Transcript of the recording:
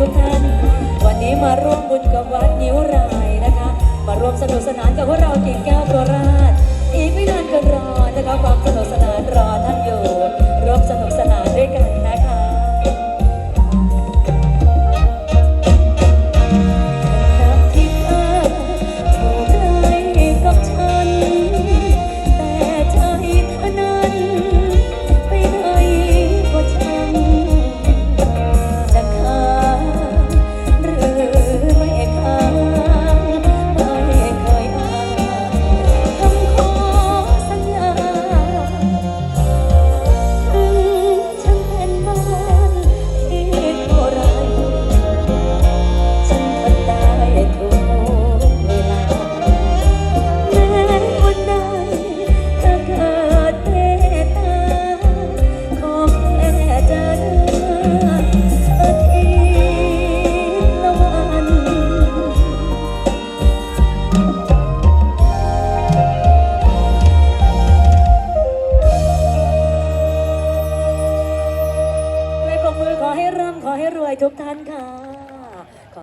ทุกท่าน วันนี้มาร่วมบุญกับวัดนิ้วรายนะคะ มาร่วมสนุกสนานกับพวกเราตีแก้วตัวรา ให้รวยทุกท่านค่ะ